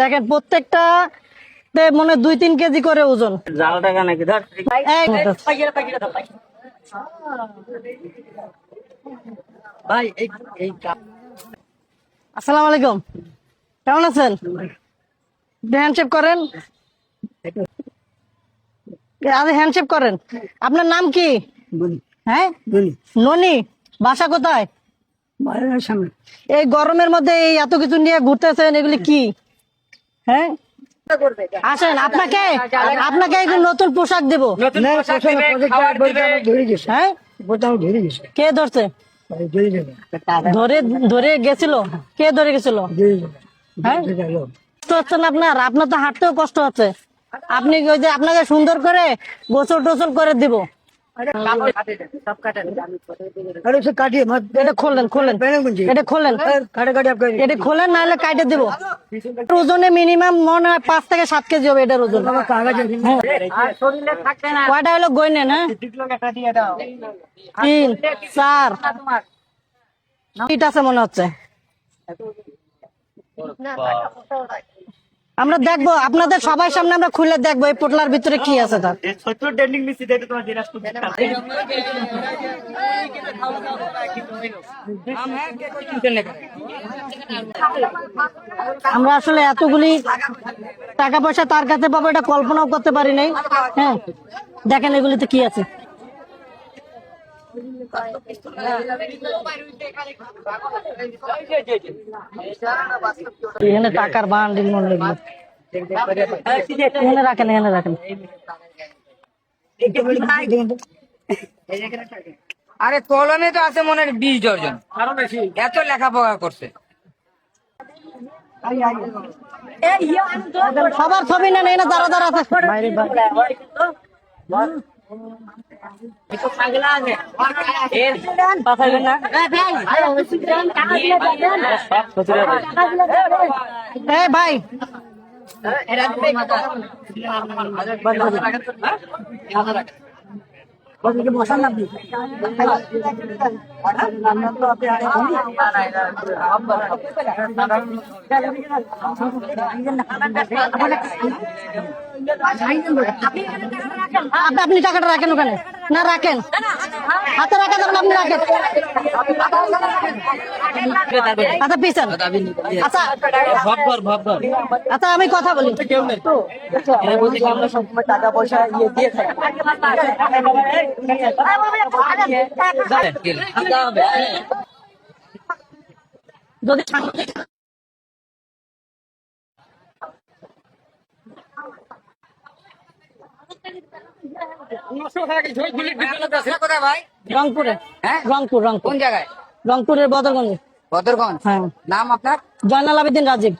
দেখেন প্রত্যেকটা মনে দুই তিন কেজি করে ওজন। জাল টাকা নাকি? ধর। এই পাইকারে পাইকারে দাও পাইকারে। ভাই। এই এই আসসালামু আলাইকুম। কেমন আছেন? হ্যান্ডশেপ করেন? আরে হ্যান্ডশেপ করেন। আপনার নাম কি? হ্যাঁ? ননি। বাসা কোথায়? এই গরমের মধ্যে এই এত কিছু নিয়ে ঘুরতেছেন এগুলি কি? হ্যাঁ? আসেন আপনাকে আপনাকে নতুন পোশাক দেবো। হ্যাঁ? কে ধরছে? ধরে ধরে গেছিল? কে ধরে গেছিল? হ্যাঁ? কষ্ট হচ্ছে না আপনার? আপনার তো হাঁটতেও কষ্ট হচ্ছে। আপনি ওই যে আপনাকে সুন্দর করে গোসল টোসল করে দিব। কাপড় কাটে দেন, এটা খোলেন খোলেন। এটা এটা খোলেন নাহলে কাটে দিব। ওজনে মিনিমাম মনে হয় পাঁচ থেকে সাত কেজি হবে এটার ওজন। হ্যাঁ। থাকবে না। কয়টা হলো? গই নেন হ্যাঁ তিন চার। ঠিক আছে মনে হচ্ছে। আমরা দেখব আপনাদের সবার সামনে আমরা খুলে দেখব এই পোটলার ভিতরে কি আছে তার। আমরা আসলে এতগুলি টাকা পয়সা তার কাছে পাবো এটা কল্পনাও করতে পারি নাই। হ্যাঁ দেখেন এগুলিতে কি আছে। এখানে টাকার বান্ডিল মনে হয় এখানে রাখেন এখানে রাখেন। আরে কলমে তো আছে মনে হয় বিশ ডজন এত লেখাপড়া করছে। সবার ছবি না এখানে দাঁড়া দাঁড়া আছে বাইরে। ভাই আপনি আপনি টাকাটা রাখেন ওখানে। না রাখেন। হাতে রাখা যাবেন আপনি রাখেন। আচ্ছা পিছন। আচ্ছা আচ্ছা আমি কথা বলি। টাকা পয়সা ইয়ে দিয়ে আনতে হবে যদি কোথায় ভাই রংপুরে। হ্যাঁ? রংপুর রংপুর। কোন জায়গায়? রংপুরের বদরগঞ্জ। বদরগঞ্জ? হ্যাঁ। নাম আপনার? জয়নাল আবেদিন রাজীব।